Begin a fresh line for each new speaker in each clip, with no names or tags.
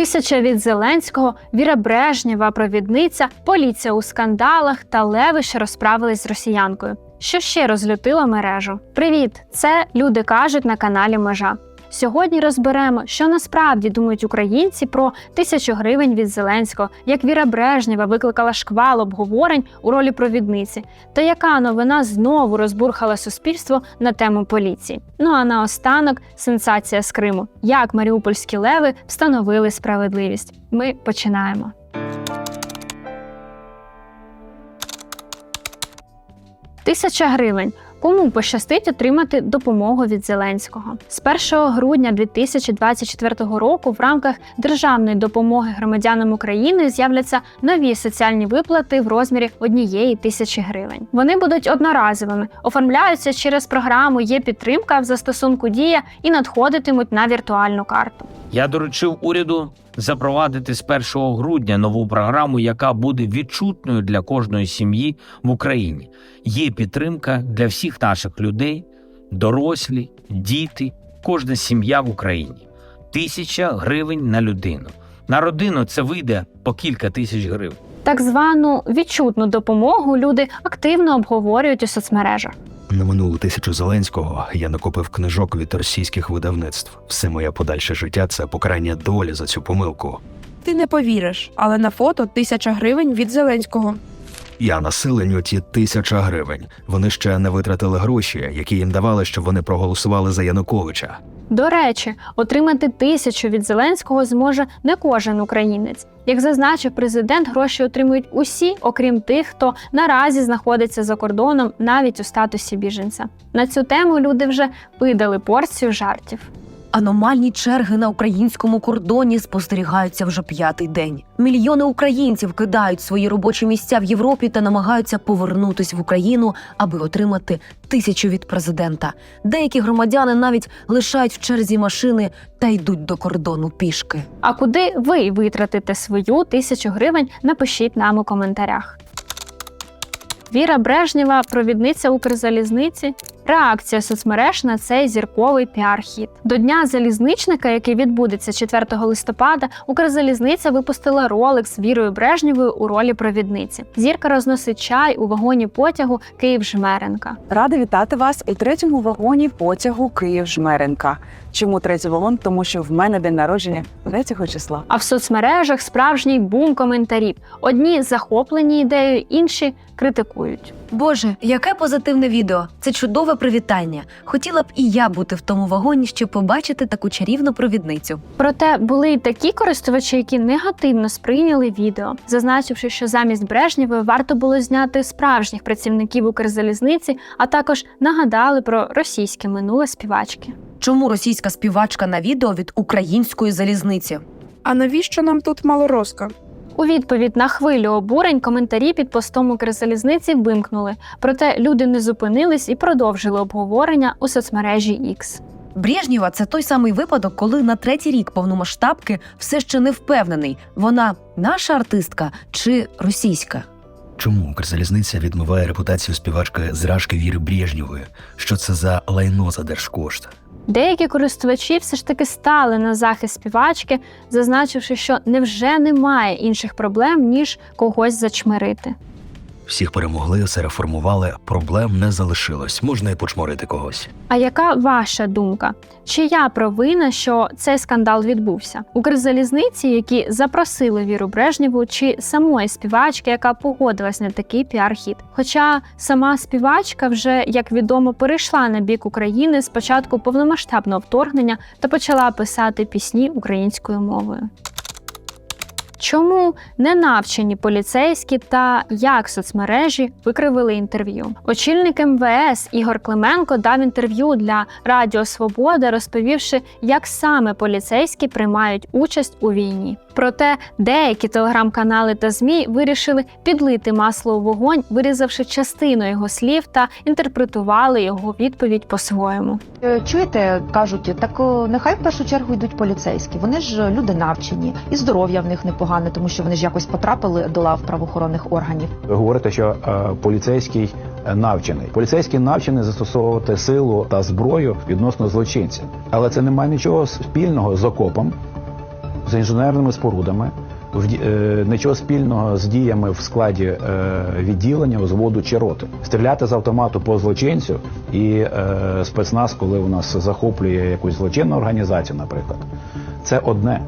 Тисяча від Зеленського, Віра Брежнєва, провідниця, поліція у скандалах та леви, що розправились з росіянкою. Що ще розлютило мережу? Привіт! Це люди кажуть на каналі Межа. Сьогодні розберемо, що насправді думають українці про тисячу гривень від Зеленського, як Віра Брежнєва викликала шквал обговорень у ролі провідниці, та яка новина знову розбурхала суспільство на тему поліції. Ну а наостанок сенсація з Криму: як маріупольські леви встановили справедливість. Ми починаємо. Тисяча гривень. Кому пощастить отримати допомогу від Зеленського з 1 грудня 2024 року в рамках державної допомоги громадянам України з'являться нові соціальні виплати в розмірі однієї тисячі гривень. Вони будуть одноразовими, оформляються через програму Є підтримка в застосунку Дія і надходитимуть на віртуальну карту.
Я доручив уряду запровадити з 1 грудня нову програму, яка буде відчутною для кожної сім'ї в Україні. Є підтримка для всіх наших людей, дорослі, діти, кожна сім'я в Україні. Тисяча гривень на людину. На родину це вийде по кілька тисяч гривень.
Так звану відчутну допомогу люди активно обговорюють у соцмережах.
На минулу тисячу Зеленського я накопив книжок від російських видавництв. Все моє подальше життя це покарання долі за цю помилку.
Ти не повіриш, але на фото тисяча гривень від Зеленського.
Я населенню ті тисяча гривень. Вони ще не витратили гроші, які їм давали, щоб вони проголосували за Януковича.
До речі, отримати тисячу від Зеленського зможе не кожен українець. Як зазначив президент, гроші отримують усі, окрім тих, хто наразі знаходиться за кордоном, навіть у статусі біженця. На цю тему люди вже видали порцію жартів.
Аномальні черги на українському кордоні спостерігаються вже п'ятий день. Мільйони українців кидають свої робочі місця в Європі та намагаються повернутись в Україну, аби отримати тисячу від президента. Деякі громадяни навіть лишають в черзі машини та йдуть до кордону пішки.
А куди ви витратите свою тисячу гривень? Напишіть нам у коментарях. Віра Брежнєва, провідниця Укрзалізниці. Реакція соцмереж на цей зірковий піар-хіт. До дня залізничника, який відбудеться 4 листопада, Укрзалізниця випустила ролик з Вірою Брежнєвою у ролі провідниці. Зірка розносить чай у вагоні потягу Київ-Жмеренка.
Рада вітати вас у третьому вагоні потягу Київ-Жмеренка. Чому третій вагон? Тому що в мене день народження 3 числа.
А в соцмережах справжній бум коментарів. Одні захоплені ідеєю, інші критикують.
Боже, яке позитивне відео! Це чудове привітання. Хотіла б і я бути в тому вагоні, щоб побачити таку чарівну провідницю.
Проте були й такі користувачі, які негативно сприйняли відео, зазначивши, що замість Брежнєвої варто було зняти справжніх працівників Укрзалізниці, а також нагадали про російське минуле співачки.
Чому російська співачка на відео від української залізниці?
А навіщо нам тут малороска?
У відповідь на хвилю обурень коментарі під постом Укрзалізниці вимкнули. Проте люди не зупинились і продовжили обговорення у соцмережі X.
Брежнєва – це той самий випадок, коли на третій рік повномасштабки все ще не впевнений, вона наша артистка чи російська.
Чому Укрзалізниця відмиває репутацію співачки зражки Віри Брежнєвої? Що це за лайно за держкошт?
Деякі користувачі все ж таки стали на захист співачки, зазначивши, що невже немає інших проблем, ніж когось зачмирити.
Всіх перемогли, все реформували, проблем не залишилось. Можна і почморити когось.
А яка ваша думка? Чия провина, що цей скандал відбувся? Укрзалізниці, які запросили Віру Брежнєву, чи самої співачки, яка погодилась на такий піар-хіт? Хоча сама співачка вже, як відомо, перейшла на бік України з початку повномасштабного вторгнення та почала писати пісні українською мовою. Чому не навчені поліцейські та як соцмережі викривили інтерв'ю? Очільник МВС Ігор Клименко дав інтерв'ю для Радіо Свобода, розповівши, як саме поліцейські приймають участь у війні. Проте деякі телеграм-канали та змі вирішили підлити масло у вогонь, вирізавши частину його слів та інтерпретували його відповідь по-своєму.
Е, Чуєте, кажуть, так нехай в першу чергу йдуть поліцейські. Вони ж люди навчені, і здоров'я в них непогане, тому що вони ж якось потрапили до лав правоохоронних органів.
Ви говорите, що е, поліцейський е, навчений. Поліцейський навчений застосовувати силу та зброю відносно злочинців, але це не має нічого спільного з окопом, з інженерними спорудами, в е, нічого спільного з діями в складі е, відділення, взводу чи роти. Стріляти з автомату по злочинцю і е, спецназ, коли у нас захоплює якусь злочинну організацію, наприклад, це одне.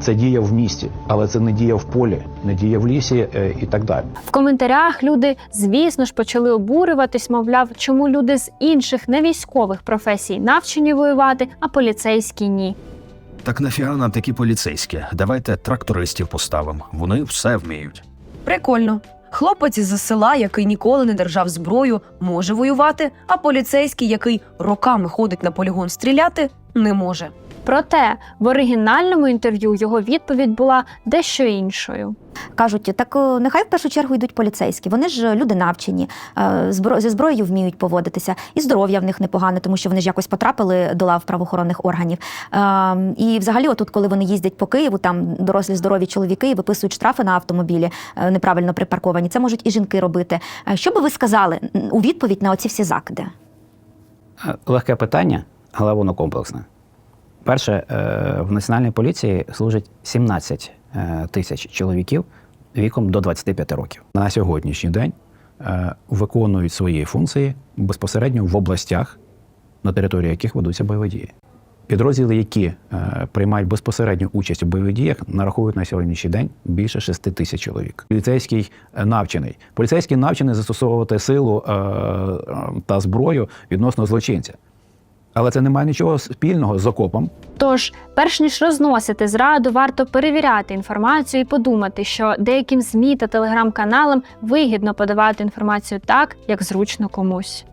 Це дія в місті, але це не дія в полі, не дія в лісі і так далі.
В коментарях люди, звісно ж, почали обурюватись, мовляв, чому люди з інших невійськових професій навчені воювати, а поліцейські ні.
Так нафіга нам такі поліцейські? Давайте трактористів поставимо. Вони все вміють.
Прикольно. Хлопець із села, який ніколи не держав зброю, може воювати, а поліцейський, який роками ходить на полігон стріляти, не може.
Проте в оригінальному інтерв'ю його відповідь була дещо іншою.
Кажуть, так е, нехай в першу чергу йдуть поліцейські. Вони ж люди навчені, е, зі зброєю вміють поводитися, і здоров'я в них непогане, тому що вони ж якось потрапили до лав правоохоронних органів. Е, І взагалі, отут, коли вони їздять по Києву, там дорослі здорові чоловіки і виписують штрафи на автомобілі е, неправильно припарковані. Це можуть і жінки робити. Е, Що би ви сказали у відповідь на оці всі закиди?
Е, Легке питання, але воно комплексне. Перше, е, в національній поліції служить 17 е, тисяч чоловіків віком до 25 років. На сьогоднішній день е, виконують свої функції безпосередньо в областях, на території яких ведуться бойові дії. Підрозділи, які приймають безпосередню участь у бойових діях, нараховують на сьогоднішній день більше 6 тисяч чоловік. Поліцейський навчений. Поліцейський навчений застосовувати силу та зброю відносно злочинця. Але це не має нічого спільного з окопом,
Тож, перш ніж розносити зраду, варто перевіряти інформацію і подумати, що деяким ЗМІ та телеграм-каналам вигідно подавати інформацію так, як зручно комусь.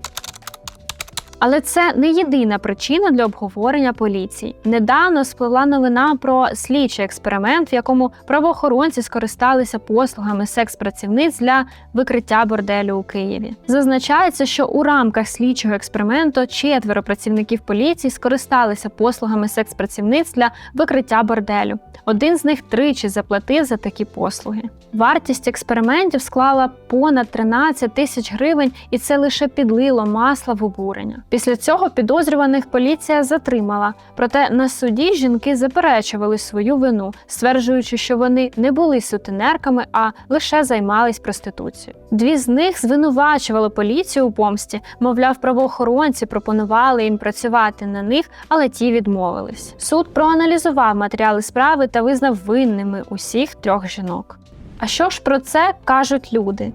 Але це не єдина причина для обговорення поліції. Недавно спливла новина про слідчий експеримент, в якому правоохоронці скористалися послугами секс-працівниць для викриття борделю у Києві. Зазначається, що у рамках слідчого експерименту четверо працівників поліції скористалися послугами секс-працівниць для викриття борделю. Один з них тричі заплатив за такі послуги. Вартість експериментів склала понад 13 тисяч гривень, і це лише підлило масла в обурення. Після цього підозрюваних поліція затримала. Проте на суді жінки заперечували свою вину, стверджуючи, що вони не були сутенерками, а лише займались проституцією. Дві з них звинувачували поліцію у помсті, мовляв, правоохоронці пропонували їм працювати на них, але ті відмовились. Суд проаналізував матеріали справи та визнав винними усіх трьох жінок. А що ж про це кажуть люди?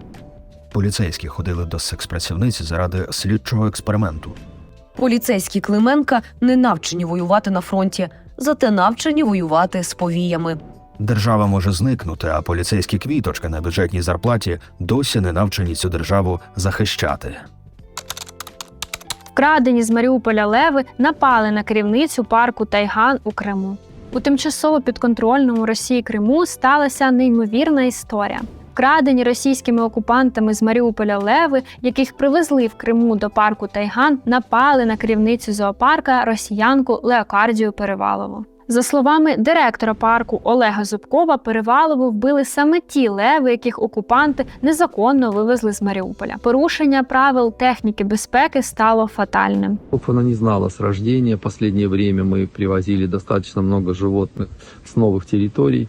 Поліцейські ходили до секс-працівниць заради слідчого експерименту.
Поліцейські Клименка не навчені воювати на фронті, зате навчені воювати з повіями.
Держава може зникнути, а поліцейські квіточка на бюджетній зарплаті досі не навчені цю державу захищати.
Вкрадені з Маріуполя леви напали на керівницю парку Тайган у Криму. У тимчасово підконтрольному Росії Криму сталася неймовірна історія Вкрадені російськими окупантами з Маріуполя леви, яких привезли в Криму до парку Тайган, напали на керівницю зоопарка росіянку Леокардію Перевалову. За словами директора парку Олега Зубкова, Перевалову вбили саме ті леви, яких окупанти незаконно вивезли з Маріуполя. Порушення правил техніки безпеки стало фатальним.
Она не знала с рождения. Последнее время мы привозили достаточно много животных с новых территорий.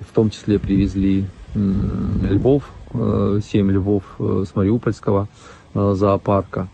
В том числе привезли м, львов, э, семь львов э, с Мариупольского э, зоопарка.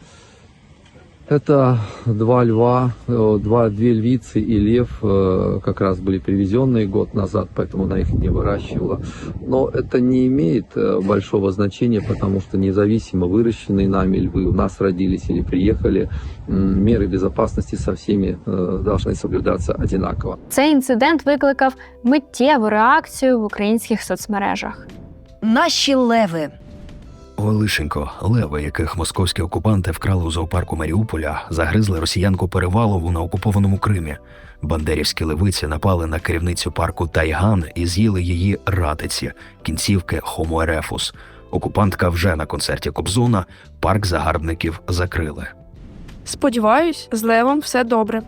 Это два льва, э, два, две львицы и лев э, как раз были привезенные год назад, поэтому она их не выращивала. Но это не имеет э, большого значения, потому что независимо выращенные нами львы у нас родились или приехали, м, меры безопасности со всеми э, должны соблюдаться одинаково.
Цей інцидент викликав миттєву реакцію в українських соцмережах.
Наші леви.
Ой, лишенько, леви, яких московські окупанти вкрали у зоопарку Маріуполя, загризли росіянку Перевалову на окупованому Кримі. Бандерівські левиці напали на керівницю парку Тайган і з'їли її ратиці, кінцівки Homo. Окупантка вже на концерті Кобзона, парк загарбників закрили.
Сподіваюсь, з левом все добре.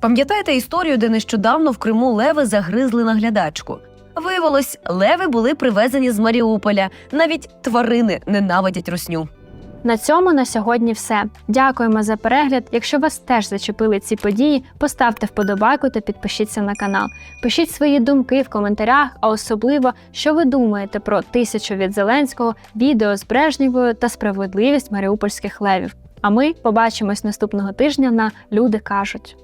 Пам'ятаєте історію, де нещодавно в Криму леви загризли наглядачку? Виявилось, леви були привезені з Маріуполя. Навіть тварини ненавидять росню.
На цьому на сьогодні все. Дякуємо за перегляд. Якщо вас теж зачепили ці події, поставте вподобайку та підпишіться на канал. Пишіть свої думки в коментарях, а особливо, що ви думаєте про тисячу від Зеленського, відео з Брежнєвою та справедливість маріупольських левів. А ми побачимось наступного тижня на Люди кажуть.